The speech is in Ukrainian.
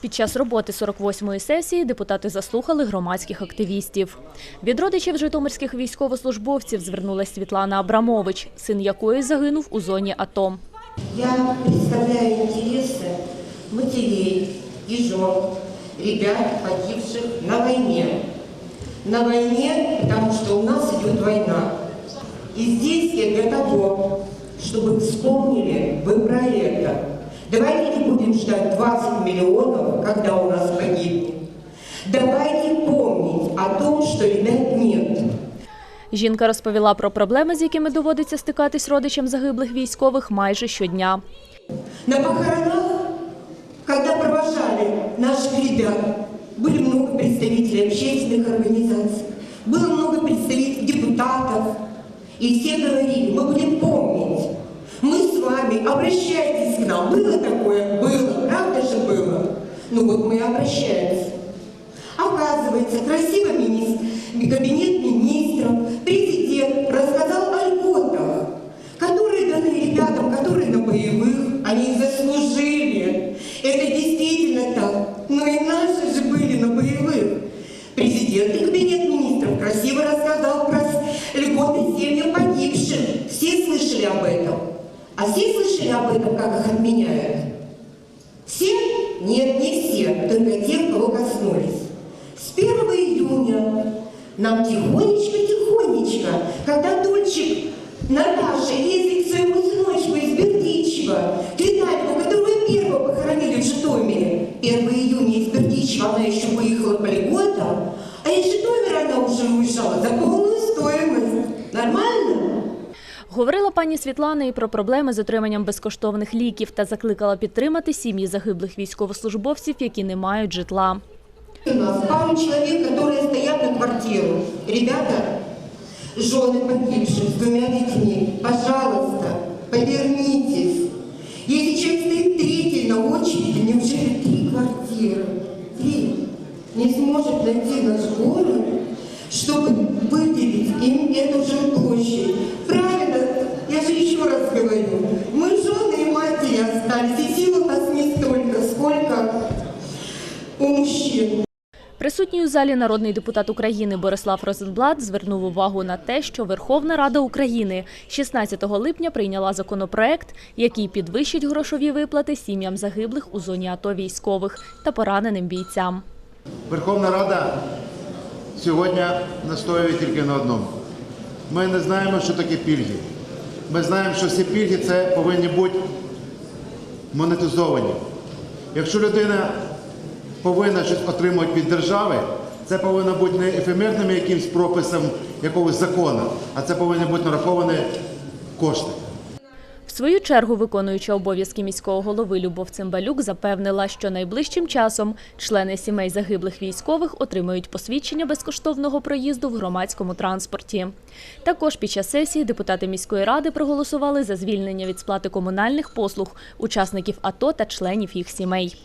Під час роботи 48-ї сесії депутати заслухали громадських активістів. Від родичів житомирських військовослужбовців звернулася Світлана Абрамович, син якої загинув у зоні АТО. Я представляю интересы матерей и жен, ребят, погибших на войне. На войне, потому что у нас идет война. И здесь я для того, чтобы вспомнили вы про это. Давайте не будем ждать 20 миллионов, когда у нас погибнет. Давайте помнить о том, что ребят нет. Жінка розповіла про проблеми, з якими доводиться стикатись родичам загиблих військових майже щодня. На похоронах, когда провожали наших ребят, были много представителей общественных организаций, было много представителей депутатов, и все говорили, мы будем помнить, мы с вами, обращайтесь к нам. Было такое? Было, правда же было? Ну вот мы и обращаемся. Оказывается, красиво мини- кабинет министров, А все слышали об этом, как их отменяют? Все? Нет, не все, только те, кого коснулись. С 1 июня нам тихонечко-тихонечко, когда Дольчик Наташа ездит к своему сыночку Говорила пані Світлана і про проблеми з отриманням безкоштовних ліків та закликала підтримати сім'ї загиблих військовослужбовців, які не мають житла. У нас пару человек, которые стоят на квартиру. Ребята, жены погибших с двумя детьми, пожалуйста, повернитесь. Если человек стоит третий на очереди, неужели три квартиры? Три. Не сможет найти наш город, чтобы выделить им эту же площадь. Еще раз говорю, мы жены и матери остались, и сил у нас не столько, сколько у мужчин. Присутній у залі народний депутат України Борислав Розенблат звернув увагу на те, що Верховна Рада України 16 липня прийняла законопроект, який підвищить грошові виплати сім'ям загиблих у зоні АТО військових та пораненим бійцям. Верховна Рада сьогодні настоює тільки на одному. Ми не знаємо, що таке пільги. Ми знаємо, що всі пільги це повинні бути монетизовані. Якщо людина повинна щось отримувати від держави, це повинно бути не ефемерним якимсь прописом якогось закону, а це повинні бути нараховані кошти. Свою чергу виконуюча обов'язки міського голови Любов Цимбалюк запевнила, що найближчим часом члени сімей загиблих військових отримають посвідчення безкоштовного проїзду в громадському транспорті. Також під час сесії депутати міської ради проголосували за звільнення від сплати комунальних послуг учасників АТО та членів їх сімей.